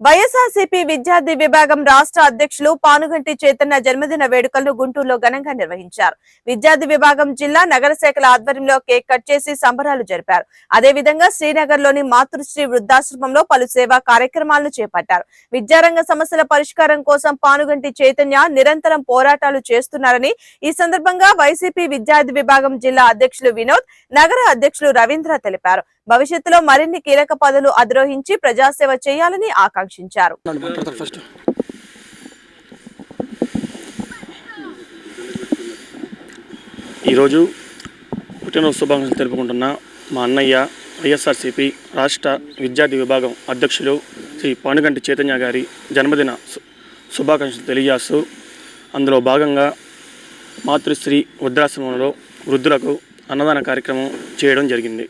వైఎస్ఆర్సీపీ విద్యార్థి విభాగం రాష్ట్ర అధ్యక్షులు పానుగంటి చైతన్య జన్మదిన వేడుకలను గుంటూరులో ఘనంగా నిర్వహించారు. విద్యార్థి విభాగం జిల్లా నగర శాఖల ఆధ్వర్యంలో కేక్ కట్ చేసి సంబరాలు జరిపారు. అదేవిధంగా శ్రీనగర్లోని మాతృశ్రీ వృద్ధాశ్రమంలో పలు సేవా కార్యక్రమాలను చేపట్టారు. విద్యారంగ సమస్యల పరిష్కారం కోసం పానుగంటి చైతన్య నిరంతరం పోరాటాలు చేస్తున్నారని ఈ సందర్భంగా వైసీపీ విద్యార్థి విభాగం జిల్లా అధ్యక్షులు వినోద్ నగర అధ్యక్షులు రవీంద్ర తెలిపారు. భవిష్యత్తులో మరిన్ని కీలక పదవులు అధిరోహించి ప్రజాసేవ చేయాలని ఆకాంక్షించారు. ఈరోజు పుట్టినరోజు శుభాకాంక్షలు తెలుపుకుంటున్న మా అన్నయ్య వైఎస్ఆర్సీపీ రాష్ట్ర విద్యార్థి విభాగం అధ్యక్షులు శ్రీ పానుగంటి చైతన్య గారి జన్మదిన శుభాకాంక్షలు తెలియజేస్తూ అందులో భాగంగా మాతృశ్రీ వృద్ధాశ్రమంలో వృద్ధులకు అన్నదాన కార్యక్రమం చేయడం జరిగింది.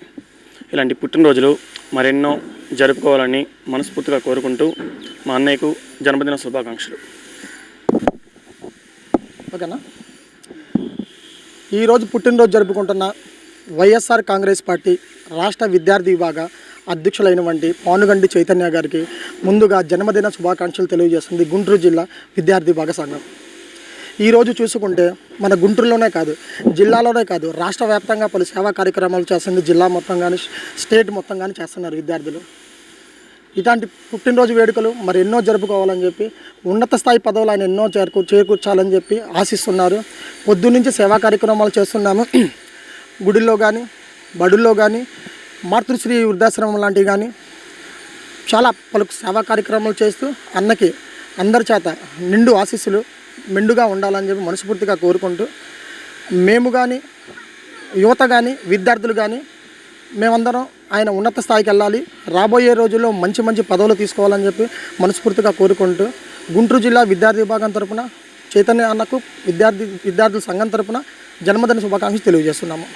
ఇలాంటి పుట్టినరోజులు మరెన్నో జరుపుకోవాలని మనస్ఫూర్తిగా కోరుకుంటూ మా అన్నయ్యకు జన్మదిన శుభాకాంక్షలు. ఓకేనా? ఈరోజు పుట్టినరోజు జరుపుకుంటున్న వైఎస్ఆర్ కాంగ్రెస్ పార్టీ రాష్ట్ర విద్యార్థి విభాగ అధ్యక్షులైనటువంటి పానుగండి చైతన్య గారికి ముందుగా జన్మదిన శుభాకాంక్షలు తెలియజేస్తుంది గుంటూరు జిల్లా విద్యార్థి విభాగ సంఘం. ఈరోజు చూసుకుంటే మన గుంటూరులోనే కాదు జిల్లాలోనే కాదు రాష్ట్ర వ్యాప్తంగా పలు సేవా కార్యక్రమాలు చేస్తుంది జిల్లా మొత్తం కానీ స్టేట్ మొత్తం కానీ చేస్తున్నారు విద్యార్థులు. ఇలాంటి పుట్టినరోజు వేడుకలు మరి ఎన్నో జరుపుకోవాలని చెప్పి ఉన్నత స్థాయి పదవులు ఆయన ఎన్నో చేరుకు చేకూర్చాలని చెప్పి ఆశిస్తున్నారు. పొద్దున్నుంచి సేవా కార్యక్రమాలు చేస్తున్నాము. గుడిలో కానీ బడుల్లో కానీ మాతృశ్రీ వృద్ధాశ్రమం లాంటివి కానీ చాలా పలు సేవా కార్యక్రమాలు చేస్తూ అన్నకి అందరి చేత నిండు ఆశీస్సులు మెండుగా ఉండాలని చెప్పి మనస్ఫూర్తిగా కోరుకుంటూ మేము కానీ యువత కానీ విద్యార్థులు కానీ మేమందరం ఆయన ఉన్నత స్థాయికి వెళ్ళాలి. రాబోయే రోజుల్లో మంచి మంచి పదవులు తీసుకోవాలని చెప్పి మనస్ఫూర్తిగా కోరుకుంటూ గుంటూరు జిల్లా విద్యార్థి విభాగం తరపున చైతన్య అన్నకు విద్యార్థి విద్యార్థుల సంఘం తరపున జన్మదిన శుభాకాంక్షలు తెలియజేస్తున్నాము.